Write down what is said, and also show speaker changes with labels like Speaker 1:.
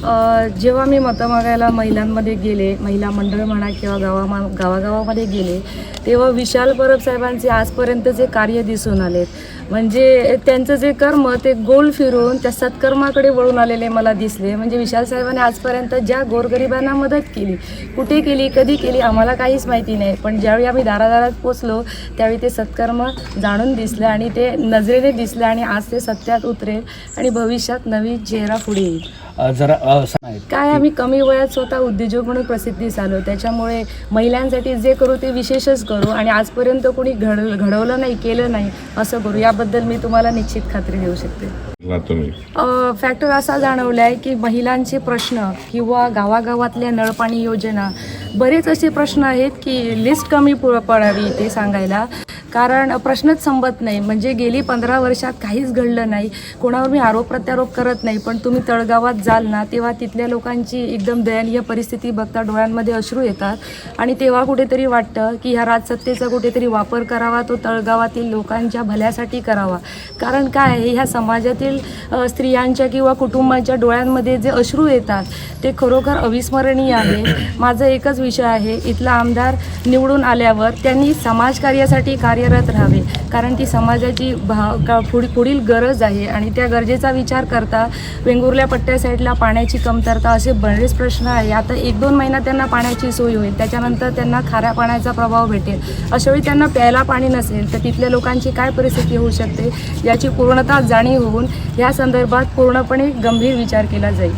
Speaker 1: जेव्हा मी मतं मागायला महिलांमध्ये गेले महिला मंडळ म्हणा किंवा गावामा गावागावामध्ये गेले तेव्हा विशाल परब साहेबांचे आजपर्यंतचे कार्य दिसून आलेत म्हणजे त्यांचं जे कर्म ते गोल फिरून त्या सत्कर्माकडे वळून आलेले मला दिसले. म्हणजे विशाल साहेबांनी आजपर्यंत ज्या गोरगरिबांना मदत केली कुठे केली कधी केली आम्हाला काहीच माहिती नाही. पण ज्यावेळी आम्ही दारादारात पोचलो त्यावेळी ते सत्कर्म जाणून दिसलं आणि ते नजरेने दिसलं आणि आज ते सत्यात उतरेल आणि भविष्यात नवी चेहरा पुढे येईल.
Speaker 2: जरा
Speaker 1: काय आम्ही कमी वयात स्वतः उद्योजक म्हणून प्रसिद्धीस आलो त्याच्यामुळे महिलांसाठी जे करू ते विशेषच करू आणि आजपर्यंत कोणी घड घडवलं नाही केलं नाही असं करू याबद्दल मी तुम्हाला निश्चित खात्री देऊ शकते. फॅक्टर असा जाणवला आहे की महिलांचे प्रश्न किंवा गावागावातल्या नळपाणी योजना बरेच असे प्रश्न आहेत की लिस्ट कमी पडावी ते सांगायला. कारण प्रश्नच संपत नाही. म्हणजे गेली पंधरा वर्षात काहीच घडलं नाही. कोणावर मी आरोप प्रत्यारोप करत नाही. पण तुम्ही तळगावात जाल ना तेव्हा तिथल्या लोकांची एकदम दयनीय परिस्थिती बघता डोळ्यांमध्ये अश्रू येतात. आणि तेव्हा कुठेतरी वाटतं की ह्या राजसत्तेचा कुठेतरी वापर करावा तो तळगावातील लोकांच्या भल्यासाठी करावा. कारण काय आहे ह्या समाजातील स्त्रियांच्या किंवा कुटुंबाच्या डोळ्यांमध्ये जे अश्रू येतात ते खरोखर अविस्मरणीय आहे. माझं एकच विषय आहे. इथला आमदार निवडून आल्यावर त्यांनी समाजकार्यासाठी कार्यरत राहावे. कारण ती समाजाची भा का पुढ पुढील गरज आहे. आणि त्या गरजेचा विचार करता वेंगुर्ल्या पट्ट्या साईडला पाण्याची कमतरता असे बरेच प्रश्न आहे. आता एक दोन महिना त्यांना पाण्याची सोय होईल. त्याच्यानंतर त्यांना खाऱ्या पाण्याचा प्रभाव भेटेल. अशावेळी त्यांना प्यायला पाणी नसेल तर तिथल्या लोकांची काय परिस्थिती होऊ शकते याची पूर्णतः जाणीव होऊन या संदर्भात पूर्णपणे गंभीर विचार केला जाईल.